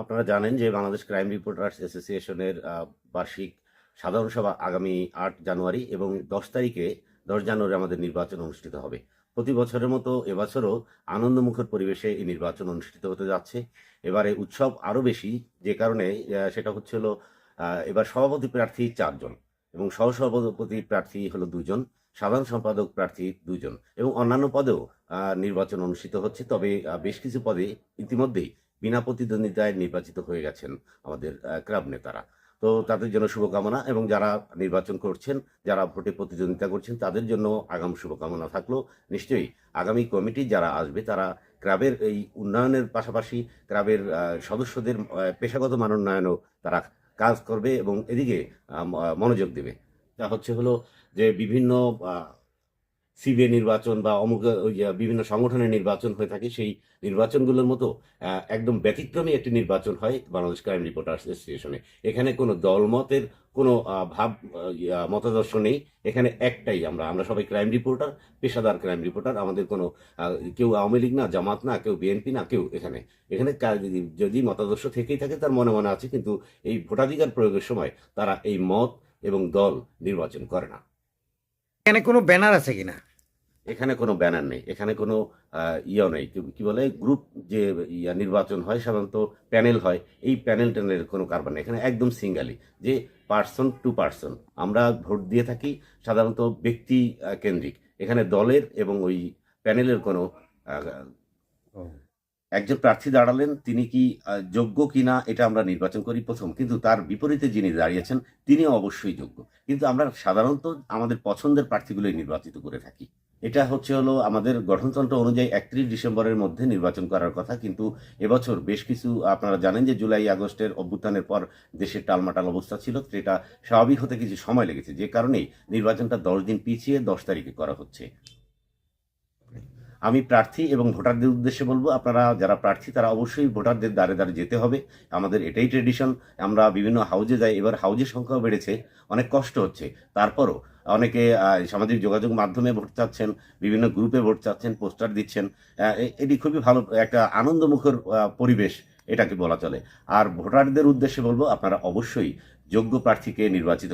আপনারা জানেন যে বাংলাদেশ ক্রাইম রিপোর্টার্স অ্যাসোসিয়েশনের বার্ষিক সাধারণ সভা আগামী আট জানুয়ারি এবং দশ তারিখে, দশ জানুয়ারি আমাদের নির্বাচন অনুষ্ঠিত হবে। প্রতি বছরের মতো এবছরও আনন্দমুখর পরিবেশে এই নির্বাচন অনুষ্ঠিত হতে যাচ্ছে। এবারে উৎসব আরও বেশি, যে কারণে সেটা হচ্ছে হলো এবার সভাপতি প্রার্থী চারজন এবং সহসভাপতি প্রার্থী হলো দুজন, সাধারণ সম্পাদক প্রার্থী দুজন এবং অন্যান্য পদেও নির্বাচন অনুষ্ঠিত হচ্ছে। তবে বেশ কিছু পদে ইতিমধ্যেই বিনা প্রতিদ্বন্দ্বিতায় নির্বাচিত হয়ে গেছেন আমাদের ক্লাব নেতারা। তো তাদের জন্য শুভকামনা এবং যারা নির্বাচন করছেন, যারা ভোটে প্রতিদ্বন্দ্বিতা করছেন, তাদের জন্য আগাম শুভকামনা থাকল। নিশ্চয়ই আগামী কমিটি যারা আসবে, তারা ক্লাবের এই উন্নয়নের পাশাপাশি ক্লাবের সদস্যদের পেশাগত মানোন্নয়নও তারা কাজ করবে এবং এদিকে মনোযোগ দেবে। তা হচ্ছে হলো যে বিভিন্ন সিবিএ নির্বাচন বা অমুক বিভিন্ন সংগঠনের নির্বাচন হয়ে থাকে, সেই নির্বাচনগুলোর মতো একদম ব্যতিক্রমী একটি নির্বাচন হয় বাংলাদেশ ক্রাইম রিপোর্টার্স অ্যাসোসিয়েশনে এখানে কোনো দলমতের কোনো ভাব মতাদর্শ নেই। এখানে একটাই আমরা আমরা সবাই ক্রাইম রিপোর্টার, পেশাদার ক্রাইম রিপোর্টার, আমাদের কোনো কেউ আওয়ামী লীগ না, জামাত না, কেউ বিএনপি না, কেউ এখানে। এখানে যদি মতাদর্শ থেকেই থাকে, তার মনে মনে আছে, কিন্তু এই ভোটাধিকার প্রয়োগের সময় তারা এই মত এবং দল নির্বাচন করে না। এখানে কোনো ব্যানার আছে কিনা? এখানে কোনো ব্যানার নেই এখানে কোনো আহ, ইয়ে নেই। কি- বলে? গ্রুপ যে ইয়া নির্বাচন হয় সাধারণত প্যানেল হয় এই প্যানেল ট্যানেলের কোনো কারবার নেই। এখানে একদম সিঙ্গালি যে পার্সন টু পার্সন। আমরা ভোট দিয়ে থাকি সাধারণত ব্যক্তি কেন্দ্রিক। এখানে দলের এবং ওই প্যানেলের কোনো একজন প্রার্থী দাঁড়ালেন তিনি কি যোগ্য কিনা এটা আমরা নির্বাচন করি প্রথম। কিন্তু তার বিপরীতে যিনি দাঁড়িয়েছেন তিনিও অবশ্যই যোগ্য। কিন্তু আমরা সাধারণত আমাদের পছন্দের প্রার্থীগুলোই নির্বাচিত করে থাকি। এটা হচ্ছে হলো আমাদের গঠনতন্ত্র অনুযায়ী একত্রিশ ডিসেম্বরের মধ্যে নির্বাচন করার কথা, কিন্তু এবছর বেশ কিছু, আপনারা জানেন যে জুলাই, আগস্টের অভ্যুত্থানের পর দেশের টালমাটাল অবস্থা ছিল সেটা স্বাভাবিক হতে কিছু সময় লেগেছে। যে কারণেই নির্বাচনটা দশ দিন পিছিয়ে দশ তারিখে করা হচ্ছে। আমি প্রার্থী এবং ভোটারদের উদ্দেশ্যে বলব, আপনারা যারা প্রার্থী, তারা অবশ্যই ভোটারদের দ্বারে দ্বারে যেতে হবে। আমাদের এটাই ট্রেডিশন আমরা বিভিন্ন হাউজে যাই, এবার হাউজের সংখ্যাও বেড়েছে, অনেক কষ্ট হচ্ছে। তারপরও অনেকে সামাজিক যোগাযোগ মাধ্যমে ভোট চাচ্ছেন, বিভিন্ন গ্রুপে ভোট চাচ্ছেন পোস্টার দিচ্ছেন। এটি খুবই ভালো একটা আনন্দমুখর পরিবেশ এটাকে বলা চলে। আর ভোটারদের উদ্দেশ্যে বলব, আপনারা অবশ্যই যোগ্য প্রার্থীকে নির্বাচিত